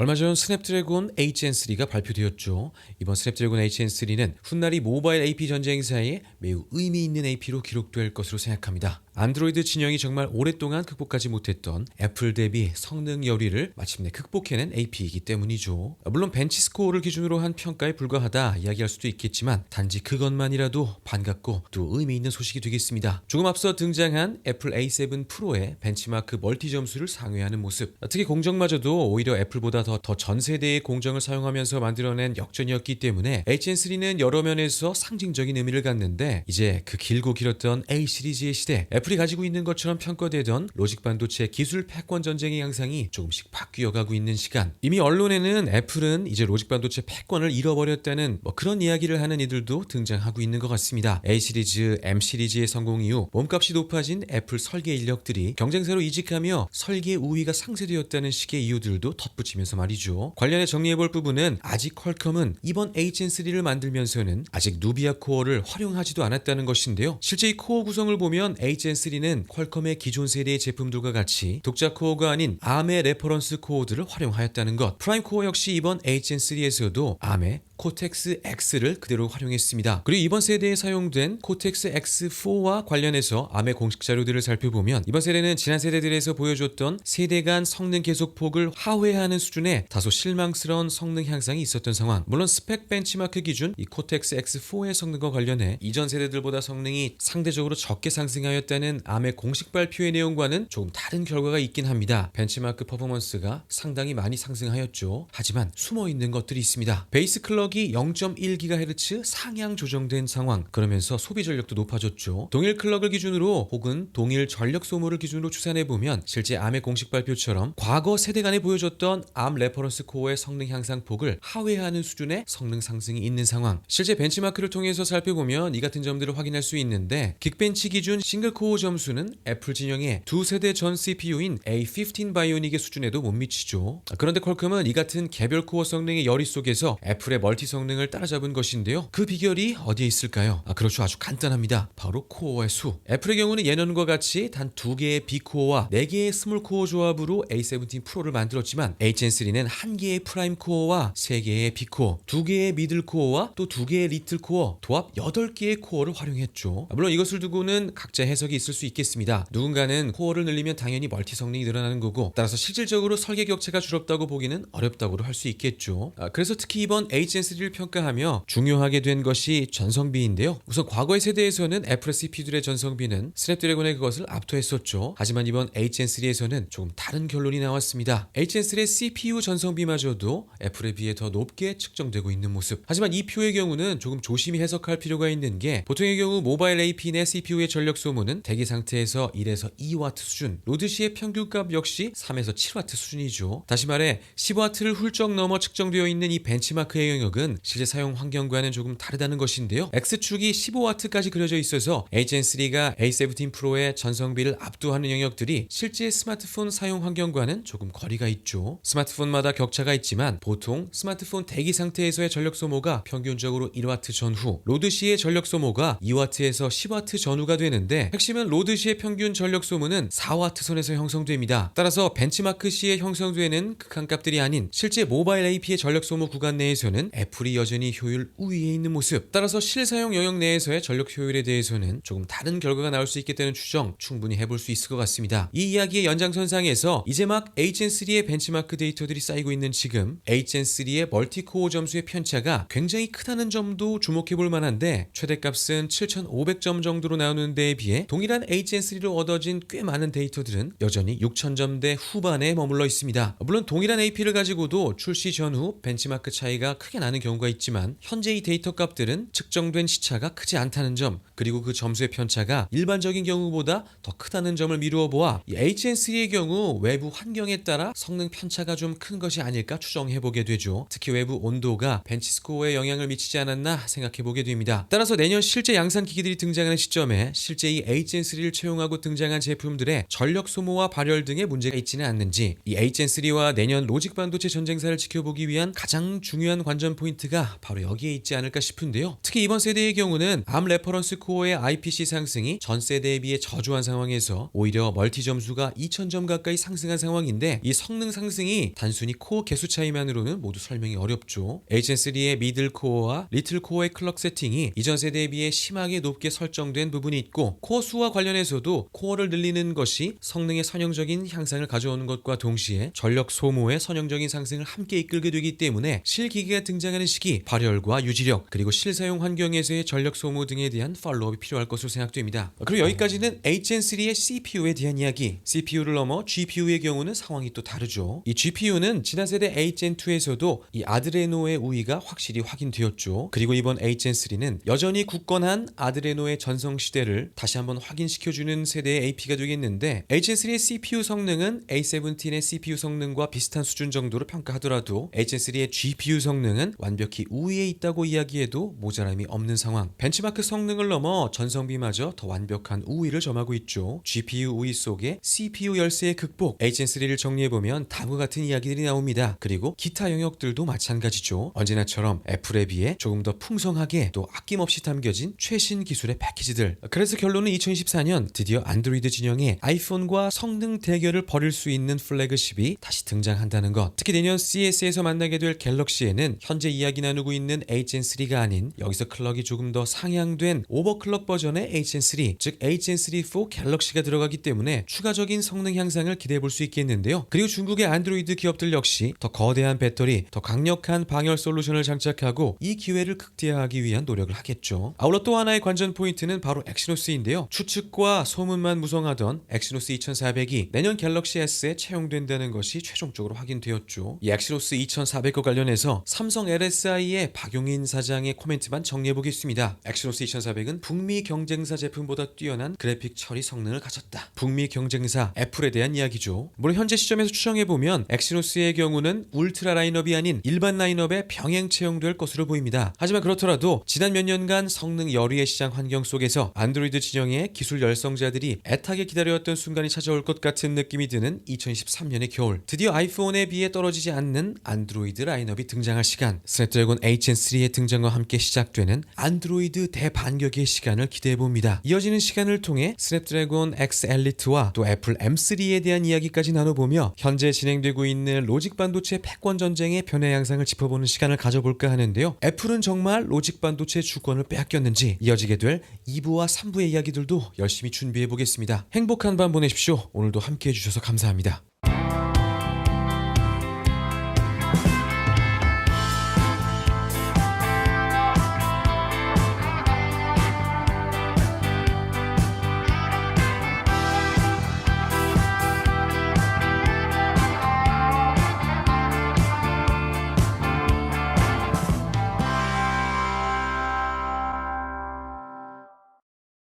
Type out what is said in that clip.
얼마 전 스냅드래곤 HN3가 발표되었죠. 이번 스냅드래곤 HN3는 훗날이 모바일 AP 전쟁사에 매우 의미 있는 AP로 기록될 것으로 생각합니다. 안드로이드 진영이 정말 오랫동안 극복하지 못했던 애플 대비 성능 열의를 마침내 극복해낸 AP이기 때문이죠. 물론 벤치 스코어를 기준으로 한 평가에 불과하다 이야기할 수도 있겠지만 단지 그것만이라도 반갑고 또 의미 있는 소식이 되겠습니다. 조금 앞서 등장한 애플 A7 프로의 벤치마크 멀티 점수를 상회하는 모습. 특히 공정마저도 오히려 애플보다 더전 세대의 공정을 사용하면서 만들어낸 역전이었기 때문에 HN3는 여러 면에서 상징적인 의미를 갖는데 이제 그 길고 길었던 A 시리즈의 시대 애플이 가지고 있는 것처럼 평가되던 로직 반도체 기술 패권 전쟁의 양상이 조금씩 바뀌어가고 있는 시간. 이미 언론에는 애플은 이제 로직 반도체 패권을 잃어버렸다는 뭐 그런 이야기를 하는 이들도 등장하고 있는 것 같습니다. A 시리즈, M 시리즈의 성공 이후 몸값이 높아진 애플 설계 인력들이 경쟁사로 이직하며 설계 우위가 상쇄되었다는 식의 이유들도 덧붙이면서 말이죠. 관련해 정리해볼 부분은 아직 퀄컴은 이번 HN3를 만들면서는 아직 누비아 코어를 활용하지도 않았다는 것인데요. 실제 이 코어 구성을 보면 HN3는 퀄컴의 기존 세대의 제품들과 같이 독자 코어가 아닌 ARM의 레퍼런스 코어들을 활용하였다는 것. 프라임 코어 역시 이번 HN3에서도 ARM의 코텍스 X를 그대로 활용했습니다. 그리고 이번 세대에 사용된 코텍스 X4와 관련해서 ARM의 공식 자료들을 살펴보면 이번 세대는 지난 세대들에서 보여줬던 세대 간 성능 계속 폭을 하회하는 수준의 다소 실망스러운 성능 향상이 있었던 상황. 물론 스펙 벤치마크 기준 이 코텍스 X4의 성능과 관련해 이전 세대들보다 성능이 상대적으로 적게 상승하였다는 ARM의 공식 발표의 내용과는 조금 다른 결과가 있긴 합니다. 벤치마크 퍼포먼스가 상당히 많이 상승하였죠. 하지만 숨어 있는 것들이 있습니다. 베이스 클럭 이 0.1GHz 상향 조정된 상황. 그러면서 소비 전력도 높아졌죠. 동일 클럭을 기준으로 혹은 동일 전력 소모를 기준으로 추산해 보면 실제 ARM의 공식 발표처럼 과거 세대 간에 보여줬던 ARM 레퍼런스 코어의 성능 향상 폭을 하회하는 수준의 성능 상승이 있는 상황. 실제 벤치마크를 통해서 살펴보면 이 같은 점들을 확인할 수 있는데 긱벤치 기준 싱글 코어 점수는 애플 진영의 두 세대 전 CPU인 A15 바이오닉의 수준에도 못 미치죠. 그런데 퀄컴은 이 같은 개별 코어 성능의 열의 속에서 애플의 멀티 성능을 따라잡은 것인데요. 그 비결이 어디에 있을까요? 아, 그렇죠. 아주 간단합니다. 바로 코어의 수. 애플의 경우는 예년과 같이 단 두 개의 B코어와 네 개의 스몰 코어 조합으로 A17 프로를 만들었지만 HN3는 한 개의 프라임 코어와 세 개의 B코어, 두 개의 미들 코어와 또 두 개의 리틀 코어, 도합 8개의 코어를 활용했죠. 아, 물론 이것을 두고는 각자 해석이 있을 수 있겠습니다. 누군가는 코어를 늘리면 당연히 멀티 성능이 늘어나는 거고 따라서 실질적으로 설계 격차가 줄었다고 보기는 어렵다고도 할 수 있겠죠. 아, 그래서 특히 이번 HN3 를 평가하며 중요하게 된 것이 전성비인데요. 우선 과거의 세대에서는 애플의 CPU들의 전성비는 스냅드래곤의 그것을 압도했었죠. 하지만 이번 HN3에서는 조금 다른 결론이 나왔습니다. HN3의 CPU 전성비마저도 애플에 비해 더 높게 측정되고 있는 모습. 하지만 이 표의 경우는 조금 조심히 해석할 필요가 있는 게 보통의 경우 모바일 AP 내 CPU의 전력 소모는 대기 상태에서 1에서 2W 수준, 로드 시의 평균값 역시 3에서 7W 수준이죠. 다시 말해 10W를 훌쩍 넘어 측정되어 있는 이 벤치마크의 영역 은 실제 사용 환경과는 조금 다르다는 것인데요. X축이 15W까지 그려져 있어서 HN3가 A17 프로의 전성비를 압도하는 영역들이 실제 스마트폰 사용 환경과는 조금 거리가 있죠. 스마트폰마다 격차가 있지만 보통 스마트폰 대기 상태에서의 전력 소모가 평균적으로 1W 전후, 로드 시의 전력 소모가 2W에서 10W 전후가 되는데 핵심은 로드 시의 평균 전력 소모는 4W 선에서 형성됩니다. 따라서 벤치마크 시에 형성되는 극한값들이 아닌 실제 모바일 AP의 전력 소모 구간 내에서는 애플이 여전히 효율 우위에 있는 모습. 따라서 실사용 영역 내에서의 전력 효율에 대해서는 조금 다른 결과가 나올 수 있겠다는 추정 충분히 해볼 수 있을 것 같습니다. 이 이야기의 연장선상에서 이제 막 HN3의 벤치마크 데이터들이 쌓이고 있는 지금 HN3의 멀티코어 점수의 편차가 굉장히 크다는 점도 주목해 볼 만한데 최대값은 7,500점 정도로 나오는 데에 비해 동일한 HN3로 얻어진 꽤 많은 데이터들은 여전히 6,000점대 후반에 머물러 있습니다. 물론 동일한 AP를 가지고도 출시 전후 벤치마크 차이가 크게 나는 경우가 있지만 현재 이 데이터 값들은 측정된 시차가 크지 않다는 점 그리고 그 점수의 편차가 일반적인 경우보다 더 크다는 점을 미루어 보아 이 HN3의 경우 외부 환경에 따라 성능 편차가 좀 큰 것이 아닐까 추정해 보게 되죠. 특히 외부 온도가 벤치 스코어에 영향을 미치지 않았나 생각해 보게 됩니다. 따라서 내년 실제 양산 기기들이 등장하는 시점에 실제 이 HN3를 채용하고 등장한 제품들의 전력 소모와 발열 등의 문제가 있지는 않는지 이 HN3와 내년 로직 반도체 전쟁사를 지켜보기 위한 가장 중요한 관전 포인트가 바로 여기에 있지 않을까 싶은데요. 특히 이번 세대의 경우는 암 레퍼런스 코어의 IPC 상승이 전 세대에 비해 저조한 상황에서 오히려 멀티 점수가 2000점 가까이 상승한 상황인데 이 성능 상승이 단순히 코어 개수 차이만으로는 모두 설명이 어렵죠. HN3의 미들 코어와 리틀 코어의 클럭 세팅이 이전 세대에 비해 심하게 높게 설정된 부분이 있고 코어 수와 관련해서도 코어를 늘리는 것이 성능의 선형적인 향상을 가져오는 것과 동시에 전력 소모의 선형적인 상승을 함께 이끌게 되기 때문에 실기기가 등장 하는 시기 발열과 유지력 그리고 실사용 환경에서의 전력 소모 등에 대한 팔로업이 필요할 것으로 생각됩니다. 그리고 여기까지는 HN3의 CPU에 대한 이야기. CPU를 넘어 GPU의 경우는 상황이 또 다르죠. 이 GPU는 지난 세대 HN2에서도 이 아드레노의 우위가 확실히 확인되었죠. 그리고 이번 HN3는 여전히 굳건한 아드레노의 전성 시대를 다시 한번 확인시켜주는 세대의 AP가 되겠는데 HN3의 CPU 성능은 A17의 CPU 성능과 비슷한 수준 정도로 평가하더라도 HN3의 GPU 성능은 완벽히 우위에 있다고 이야기해도 모자람이 없는 상황. 벤치마크 성능을 넘어 전성비마저 더 완벽한 우위를 점하고 있죠. GPU 우위 속에 CPU 열쇠의 극복. HN3를 정리해보면 다음과 같은 이야기들이 나옵니다. 그리고 기타 영역들도 마찬가지죠. 언제나처럼 애플에 비해 조금 더 풍성하게 또 아낌없이 담겨진 최신 기술의 패키지들. 그래서 결론은 2024년 드디어 안드로이드 진영에 아이폰과 성능 대결을 벌일 수 있는 플래그십이 다시 등장한다는 것. 특히 내년 CS에서 만나게 될 갤럭시에는 현재 이야기 나누고 있는 HN3가 아닌 여기서 클럭이 조금 더 상향된 오버클럭 버전의 HN3, 즉 HN3 4 갤럭시가 들어가기 때문에 추가적인 성능 향상을 기대해 볼 수 있겠는데요. 그리고 중국의 안드로이드 기업들 역시 더 거대한 배터리, 더 강력한 방열 솔루션을 장착하고 이 기회를 극대화하기 위한 노력을 하겠죠. 아울러 또 하나의 관전 포인트는 바로 엑시노스인데요. 추측과 소문만 무성하던 엑시노스 2400이 내년 갤럭시 S에 채용된다는 것이 최종적으로 확인되었죠. 이 엑시노스 2400과 관련해서 삼성 LSI의 박용인 사장의 코멘트만 정리해 보겠습니다. 엑시노스 2400은 북미 경쟁사 제품보다 뛰어난 그래픽 처리 성능을 가졌다. 북미 경쟁사 애플에 대한 이야기죠. 물론 현재 시점에서 추정해 보면 엑시노스의 경우는 울트라 라인업이 아닌 일반 라인업에 병행 채용될 것으로 보입니다. 하지만 그렇더라도 지난 몇 년간 성능 열의의 시장 환경 속에서 안드로이드 진영의 기술 열성자들이 애타게 기다려왔던 순간이 찾아올 것 같은 느낌이 드는 2023년의 겨울. 드디어 아이폰에 비해 떨어지지 않는 안드로이드 라인업이 등장할 스냅드래곤 HN3의 등장과 함께 시작되는 안드로이드 대반격의 시간을 기대해 봅니다. 이어지는 시간을 통해 스냅드래곤 X 엘리트와 또 애플 M3에 대한 이야기까지 나눠보며 현재 진행되고 있는 로직 반도체 패권 전쟁의 변화 양상을 짚어보는 시간을 가져볼까 하는데요. 애플은 정말 로직 반도체 주권을 빼앗겼는지 이어지게 될 2부와 3부의 이야기들도 열심히 준비해 보겠습니다. 행복한 밤 보내십시오. 오늘도 함께 해주셔서 감사합니다.